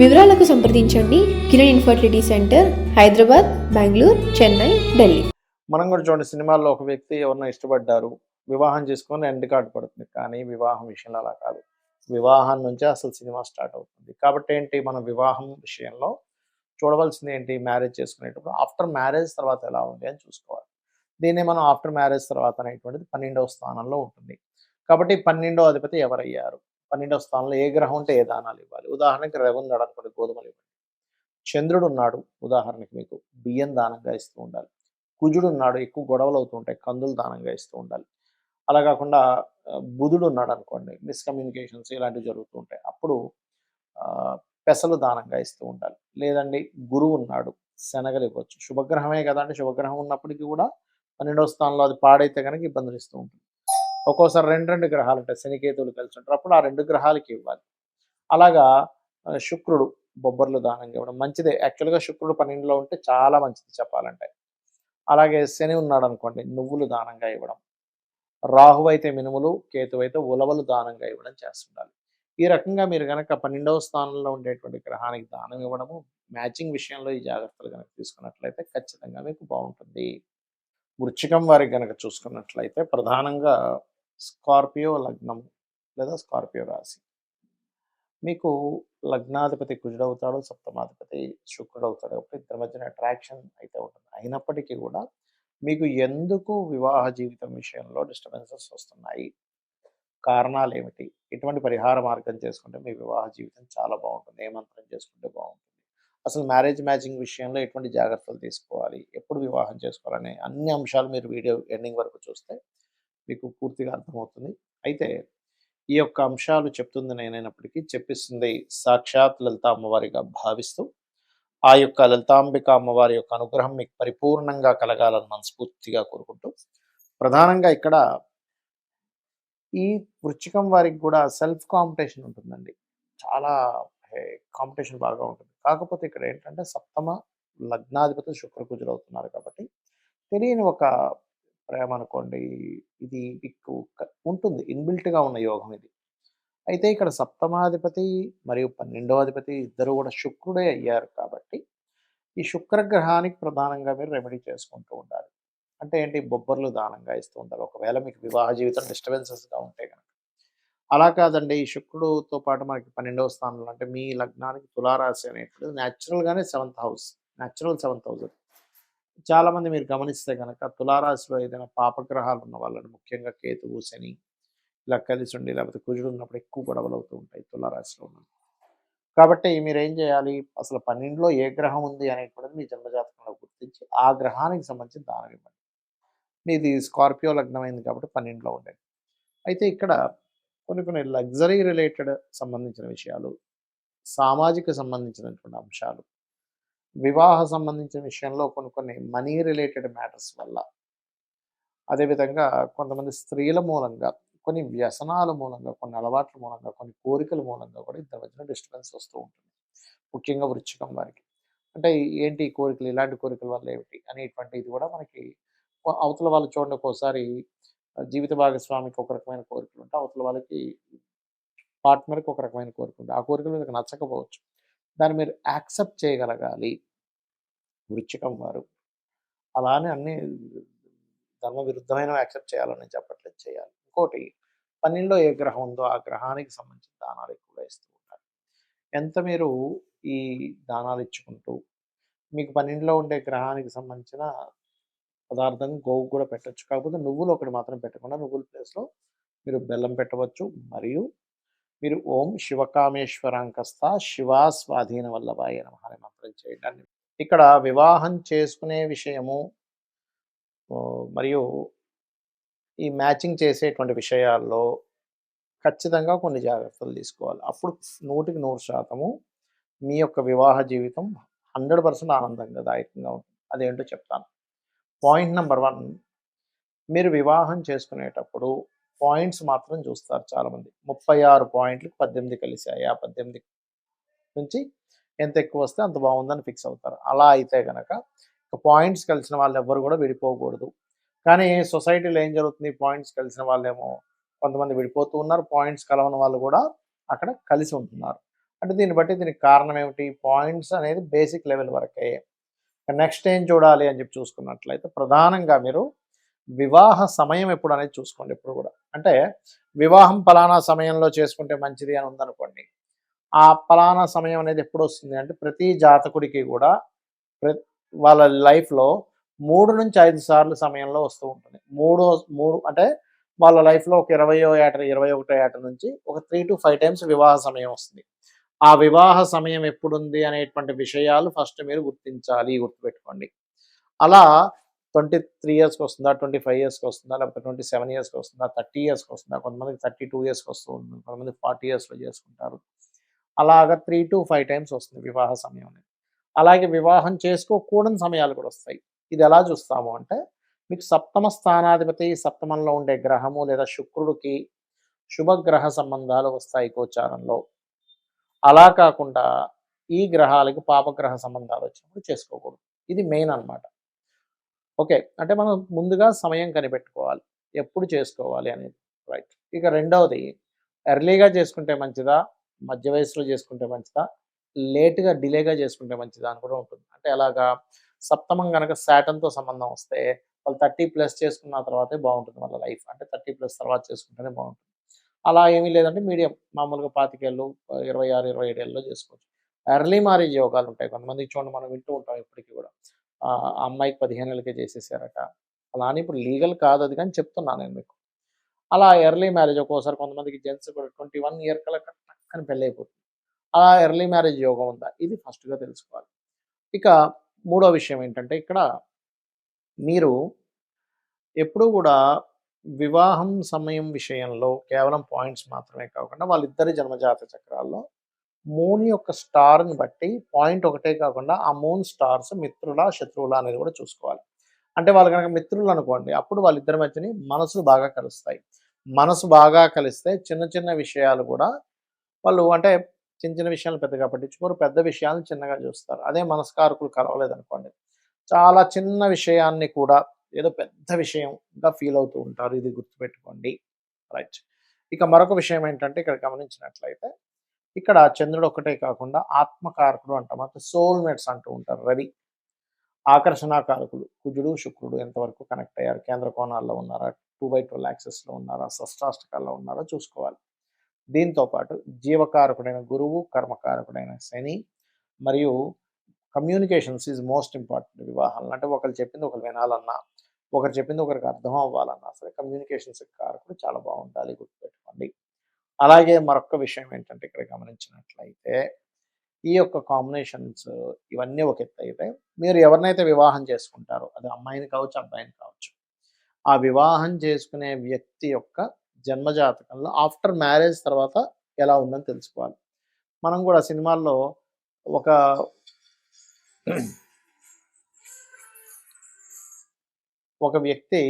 వివరాలకు సంప్రదించండి Kiran infertility centre Hyderabad Bengaluru Chennai Delhi. మనం కూడా చూడండి సినిమాల్లో ఒక వ్యక్తి ఎవరినో ఇష్టపడ్డారు వివాహం చేసుకొని ఎండ్ కార్డు పడుతుంది. కానీ వివాహం విషయంలో అలా కాదు. వివాహం నుంచే అసలు సినిమా స్టార్ట్ అవుతుంది. కాబట్టి ఏంటి మనం వివాహం విషయంలో చూడవలసింది ఏంటి మ్యారేజ్ చేసుకునేటప్పుడు ఆఫ్టర్ మ్యారేజ్ తర్వాత ఎలా ఉంది అని చూసుకోవాలి. దీన్ని మనం ఆఫ్టర్ మ్యారేజ్ తర్వాత అనేటువంటిది పన్నెండవ స్థానంలో ఉంటుంది. కాబట్టి పన్నెండో అధిపతి ఎవరయ్యారు? పన్నెండవ స్థానంలో ఏ గ్రహం ఉంటే ఏ దానాలు ఇవ్వాలి. ఉదాహరణకి రవి ఉన్నాడు అనుకోండి గోధుమలు ఇవ్వండి. చంద్రుడు ఉన్నాడు ఉదాహరణకి మీకు బియ్యం దానంగా ఇస్తూ ఉండాలి. కుజుడు ఉన్నాడు ఎక్కువ గొడవలు అవుతుంటాయి కందులు దానంగా ఇస్తూ ఉండాలి. అలా కాకుండా బుధుడు ఉన్నాడు అనుకోండి మిస్కమ్యూనికేషన్స్ ఇలాంటివి జరుగుతూ ఉంటాయి. అప్పుడు ఆ, పెసలు దానంగా ఇస్తూ ఉండాలి. లేదండి గురువు ఉన్నాడు శనగలు ఇవ్వచ్చు. శుభగ్రహమే కదా అంటే శుభగ్రహం ఉన్నప్పటికీ కూడా పన్నెండవ స్థానంలో అది పాడైతే కనుక ఇబ్బందులు ఇస్తూ ఉంటుంది ఒక్కోసారి రెండు రెండు గ్రహాలు ఉంటాయి. శనికేతువులు కలిసి ఉంటారు. అప్పుడు ఆ రెండు గ్రహాలకి ఇవ్వాలి. అలాగా శుక్రుడు బొబ్బర్లు దానంగా ఇవ్వడం మంచిదే. యాక్చువల్గా శుక్రుడు పన్నెండులో ఉంటే చాలా మంచిది చెప్పాలంటే. అలాగే శని ఉన్నాడు అనుకోండి నువ్వులు దానంగా ఇవ్వడం. రాహు అయితే మినుములు కేతు అయితే ఉలవలు దానంగా ఇవ్వడం చేస్తుండాలి. ఈ రకంగా మీరు కనుక పన్నెండవ స్థానంలో ఉండేటువంటి గ్రహానికి దానం ఇవ్వడము మ్యాచింగ్ విషయంలో ఈ జాగ్రత్తలు కనుక తీసుకున్నట్లయితే ఖచ్చితంగా మీకు బాగుంటుంది. వృచ్చికం వారికి కనుక చూసుకున్నట్లయితే ప్రధానంగా స్కార్పియో లగ్నం లేదా స్కార్పియో రాశి. మీకు లగ్నాధిపతి కుజుడవుతాడు సప్తమాధిపతి శుక్రుడు అవుతాడు కాబట్టి ఇద్దరి మధ్యన అట్రాక్షన్ అయితే ఉంటుంది. అయినప్పటికీ కూడా మీకు ఎందుకు వివాహ జీవితం విషయంలో డిస్టర్బెన్సెస్ వస్తున్నాయి? కారణాలు ఏమిటి? ఎటువంటి పరిహార మార్గం చేసుకుంటే మీ వివాహ జీవితం చాలా బాగుంటుంది. ఏ మంత్రం చేసుకుంటే బాగుంటుంది? అసలు మ్యారేజ్ మ్యాచింగ్ విషయంలో ఎటువంటి జాగ్రత్తలు తీసుకోవాలి? ఎప్పుడు వివాహం చేసుకోవాలనే అన్ని అంశాలు మీరు వీడియో ఎండింగ్ వరకు చూస్తే మీకు పూర్తిగా అర్థమవుతుంది. అయితే ఈ యొక్క అంశాలు చెప్తుంది నేనైనప్పటికీ చెప్పిస్తుంది సాక్షాత్ లలిత అమ్మవారిగా భావిస్తూ ఆ యొక్క లలితాంబిక అమ్మవారి యొక్క అనుగ్రహం మీకు పరిపూర్ణంగా కలగాలని మనస్ఫూర్తిగా కోరుకుంటూ ప్రధానంగా ఇక్కడ ఈ వృచ్చికం వారికి కూడా సెల్ఫ్ కాంపిటీషన్ ఉంటుందండి. చాలా కాంపిటీషన్ బాగా ఉంటుంది. కాకపోతే ఇక్కడ ఏంటంటే సప్తమ లగ్నాధిపతి శుక్రకుజులు అవుతున్నారు కాబట్టి తెలియని ఒక ప్రేమ అనుకోండి ఇది మీకు ఉంటుంది. ఇన్బిల్ట్గా ఉన్న యోగం ఇది. అయితే ఇక్కడ సప్తమాధిపతి మరియు పన్నెండవ అధిపతి ఇద్దరు కూడా శుక్రుడే అయ్యారు కాబట్టి ఈ శుక్రగ్రహానికి ప్రధానంగా మీరు రెమెడీ చేసుకుంటూ ఉండాలి. అంటే ఏంటి? బొబ్బర్లు దానంగా ఇస్తూ ఉండాలి. ఒకవేళ మీకు వివాహ జీవితం డిస్టర్బెన్సెస్గా ఉంటే కనుక అలా కాదండి. ఈ శుక్రుడుతో పాటు మనకి పన్నెండవ స్థానంలో అంటే మీ లగ్నానికి తులారాశి అనేటువంటిది న్యాచురల్గానే seventh house natural seventh house చాలా మంది మీరు గమనిస్తే కనుక తులారాశిలో ఏదైనా పాపగ్రహాలు ఉన్న వాళ్ళని ముఖ్యంగా కేతువు శని ఇలా కలిసి ఉండి లేకపోతే కుజుడు ఉన్నప్పుడు ఎక్కువ గొడవలు అవుతూ ఉంటాయి తులారాశిలో ఉన్న కాబట్టి మీరు ఏం చేయాలి? అసలు పన్నెండులో ఏ గ్రహం ఉంది అనేటువంటిది మీ జన్మజాతకంలో గుర్తించి ఆ గ్రహానికి సంబంధించి దానం ఇవ్వండి. మీది స్కార్పియో లగ్నమైంది కాబట్టి పన్నెండులో ఉండేది అయితే ఇక్కడ కొన్ని కొన్ని లగ్జరీ రిలేటెడ్ సంబంధించిన విషయాలు సామాజిక సంబంధించినటువంటి అంశాలు వివాహ సంబంధించిన విషయంలో కొన్ని కొన్ని మనీ రిలేటెడ్ మ్యాటర్స్ వల్ల అదేవిధంగా కొంతమంది స్త్రీల మూలంగా కొన్ని వ్యసనాల మూలంగా కొన్ని అలవాట్ల మూలంగా కొన్ని కోరికల మూలంగా కూడా ఇద్దరి మధ్యన డిస్టర్బెన్స్ వస్తూ ఉంటుంది. ముఖ్యంగా వృచ్చికం వారికి. అంటే ఏంటి కోరికలు? ఇలాంటి కోరికల వల్ల ఏమిటి? అనేటువంటి ఇది కూడా మనకి అవతల వాళ్ళు చూడండి ఒక్కోసారి జీవిత భాగస్వామికి ఒక రకమైన కోరికలు ఉంటాయి. అవతల వాళ్ళకి పార్ట్నర్కి ఒక రకమైన కోరిక ఉంటుంది. ఆ కోరికలు మీకు నచ్చకపోవచ్చు. దాన్ని మీరు యాక్సెప్ట్ చేయగలగాలి. వృచ్చికం వారు. అలానే అన్ని ధర్మ విరుద్ధమైన యాక్సెప్ట్ చేయాలని చెప్పట్లేదు చేయాలి. ఇంకోటి పన్నెండులో ఏ గ్రహం ఉందో ఆ గ్రహానికి సంబంధించిన దానాలు ఎక్కువగా ఇస్తూ ఉంటారు. ఎంత మీరు ఈ దానాలు ఇచ్చుకుంటూ మీకు పన్నెండులో ఉండే గ్రహానికి సంబంధించిన పదార్థం గోవు కూడా పెట్టచ్చు. కాకపోతే నువ్వులు ఒకటి మాత్రం పెట్టకుండా నువ్వుల ప్లేస్లో మీరు బెల్లం పెట్టవచ్చు. మరియు మీరు ఓం శివకామేశ్వరాంకస్త శివా స్వాధీన వల్లభాయ నమః అనే మంత్రం చేయడాన్ని ఇక్కడ వివాహం చేసుకునే విషయము మరియు ఈ మ్యాచింగ్ చేసేటువంటి విషయాల్లో ఖచ్చితంగా కొన్ని జాగ్రత్తలు తీసుకోవాలి. అప్పుడు నూటికి నూరు శాతము మీ యొక్క వివాహ జీవితం హండ్రెడ్ పర్సెంట్ ఆనందంగా దాయకంగా ఉంటుంది. అదేంటో చెప్తాను. పాయింట్ నెంబర్ వన్ మీరు వివాహం చేసుకునేటప్పుడు పాయింట్స్ మాత్రం చూస్తారు చాలామంది. ముప్పై ఆరు పాయింట్లు పద్దెనిమిది కలిసాయి ఆ పద్దెనిమిది నుంచి ఎంత ఎక్కువ వస్తే అంత బాగుందని ఫిక్స్ అవుతారు. అలా అయితే కనుక పాయింట్స్ కలిసిన వాళ్ళు ఎవ్వరు కూడా విడిపోకూడదు. కానీ సొసైటీలో ఏం జరుగుతుంది? పాయింట్స్ కలిసిన వాళ్ళేమో కొంతమంది విడిపోతూ ఉన్నారు. పాయింట్స్ కలవని వాళ్ళు కూడా అక్కడ కలిసి ఉంటున్నారు. అంటే దీన్ని బట్టి దీనికి కారణం ఏమిటి? పాయింట్స్ అనేది బేసిక్ లెవెల్ వరకే. నెక్స్ట్ ఏం చూడాలి అని చెప్పి చూసుకున్నట్లయితే ప్రధానంగా మీరు వివాహ సమయం ఎప్పుడు అనేది చూసుకోండి ఎప్పుడు కూడా. అంటే వివాహం పలానా సమయంలో చేసుకుంటే మంచిది అని ఉందనుకోండి. ఆ పలానా సమయం అనేది ఎప్పుడు వస్తుంది అంటే ప్రతి జాతకుడికి కూడా వాళ్ళ లైఫ్లో మూడు నుంచి ఐదు సార్లు సమయంలో వస్తూ ఉంటుంది. మూడు మూడు అంటే వాళ్ళ లైఫ్లో ఒక ఇరవయో ఏట ఇరవై ఒకటో ఏట నుంచి ఒక త్రీ టు ఫైవ్ టైమ్స్ వివాహ సమయం వస్తుంది. ఆ వివాహ సమయం ఎప్పుడుంది అనేటువంటి విషయాలు ఫస్ట్ మీరు గుర్తించాలి గుర్తుపెట్టుకోండి. అలా ట్వంటీ త్రీ ఇయర్స్కి వస్తుందా ట్వంటీ ఫైవ్ ఇయర్స్కి వస్తుందా లేకపోతే ట్వంటీ సెవెన్ ఇయర్స్కి వస్తుందా థర్టీ ఇయర్స్కి వస్తుందా? కొంతమందికి థర్టీ టూ ఇయర్స్కి వస్తూ కొంతమంది ఫార్టీ ఇయర్స్లో చేసుకుంటారు. అలాగా త్రీ టు ఫైవ్ టైమ్స్ వస్తుంది వివాహ సమయం అనేది. అలాగే వివాహం చేసుకోకూడని సమయాలు కూడా వస్తాయి. ఇది ఎలా చూస్తాము అంటే మీకు సప్తమ స్థానాధిపతి సప్తమంలో ఉండే గ్రహము లేదా శుక్రుడికి శుభగ్రహ సంబంధాలు వస్తాయి గోచారంలో. అలా కాకుండా ఈ గ్రహాలకి పాపగ్రహ సంబంధాలు వచ్చినప్పుడు చేసుకోకూడదు. ఇది మెయిన్ అన్నమాట. ఓకే. అంటే మనం ముందుగా సమయం కనిపెట్టుకోవాలి. ఎప్పుడు చేసుకోవాలి అనేది. రైట్. ఇక రెండవది ఎర్లీగా చేసుకుంటే మంచిదా? మధ్య వయసులో చేసుకుంటే మంచిదా? లేట్గా డిలేగా చేసుకుంటే మంచిదా అని కూడా ఉంటుంది. అంటే ఎలాగా? సప్తమం కనుక శాటన్తో సంబంధం వస్తే వాళ్ళు థర్టీ ప్లస్ చేసుకున్న తర్వాతే బాగుంటుంది వాళ్ళ లైఫ్. అంటే థర్టీ ప్లస్ తర్వాత చేసుకుంటేనే బాగుంటుంది. అలా ఏమీ లేదంటే మీడియం. మామూలుగా పాతికేళ్ళు ఇరవై ఆరు ఇరవై ఏడేళ్ళలో చేసుకోవచ్చు. ఎర్లీ మ్యారేజ్ యోగాలు ఉంటాయి కొంతమంది. చూడండి మనం వింటూ ఉంటాం ఇప్పటికీ కూడా. ఆ అమ్మాయికి పదిహేను ఏళ్ళకే చేసేసారట. అలా అని ఇప్పుడు లీగల్ కాదు అది కానీ చెప్తున్నాను నేను మీకు. అలా ఎర్లీ మ్యారేజ్ ఒక్కోసారి కొంతమందికి జెంట్స్ కూడా ట్వంటీ వన్ ఇయర్ కల టక్కని పెళ్ళి అయిపోతుంది అలా ఎర్లీ మ్యారేజ్ యోగం ఉందా? ఇది ఫస్ట్గా తెలుసుకోవాలి. ఇక మూడో విషయం ఏంటంటే ఇక్కడ మీరు ఎప్పుడూ కూడా వివాహం సమయం విషయంలో కేవలం పాయింట్స్ మాత్రమే కాకుండా వాళ్ళిద్దరి జన్మజాత చక్రాల్లో మూన్ యొక్క స్టార్ని బట్టి పాయింట్ ఒకటే కాకుండా ఆ మూన్ స్టార్స్ మిత్రుల శత్రువుల అనేది కూడా చూసుకోవాలి. అంటే వాళ్ళు కనుక మిత్రులు అనుకోండి అప్పుడు వాళ్ళిద్దరి మధ్యని మనసులు బాగా కలుస్తాయి. మనసు బాగా కలిస్తే చిన్న చిన్న విషయాలు కూడా వాళ్ళు అంటే చిన్న చిన్న విషయాలు పెద్దగా పట్టించుకోరు పెద్ద విషయాలను చిన్నగా చూస్తారు. అదే మనస్కారకులు కలవలేదు అనుకోండి చాలా చిన్న విషయాన్ని కూడా ఏదో పెద్ద విషయంగా ఫీల్ అవుతూ ఉంటారు. ఇది గుర్తుపెట్టుకోండి. రైట్ ఇక మరొక విషయం ఏంటంటే ఇక్కడ గమనించినట్లయితే ఇక్కడ చంద్రుడు ఒకటే కాకుండా ఆత్మకారకుడు అంటాం అంటే సోల్మేట్స్ అంటూ ఉంటారు రవి. ఆకర్షణాకారకులు కుజుడు శుక్రుడు ఎంతవరకు కనెక్ట్ అయ్యారు? కేంద్ర కోణాల్లో ఉన్నారా? టూ బై ట్వెల్వ్ యాక్సెస్లో ఉన్నారా? షష్టాష్టకాల్లో ఉన్నారా? చూసుకోవాలి. దీంతో పాటు జీవకారకుడైన గురువు కర్మకారకుడైన శని మరియు కమ్యూనికేషన్స్ ఈజ్ మోస్ట్ ఇంపార్టెంట్ వివాహాలు అంటే ఒకరు చెప్పింది ఒకరు వినాలన్నా ఒకరు చెప్పింది ఒకరికి అర్థం అవ్వాలన్నా సరే కమ్యూనికేషన్స్ కారకుడు చాలా బాగుండాలి గుర్తుపెట్టుకోండి. అలాగే మరొక విషయం ఏంటంటే ఇక్కడ గమనించినట్లయితే ఈ యొక్క కాంబినేషన్స్ ఇవన్నీ ఒక ఎత్తు అయితే మీరు ఎవరినైతే వివాహం చేసుకుంటారో అది అమ్మాయిని కావచ్చు అబ్బాయిని కావచ్చు ఆ వివాహం చేసుకునే వ్యక్తి యొక్క జన్మజాతకంలో ఆఫ్టర్ మ్యారేజ్ తర్వాత ఎలా ఉందని తెలుసుకోవాలి. మనం కూడా సినిమాల్లో ఒక ఒక వ్యక్తి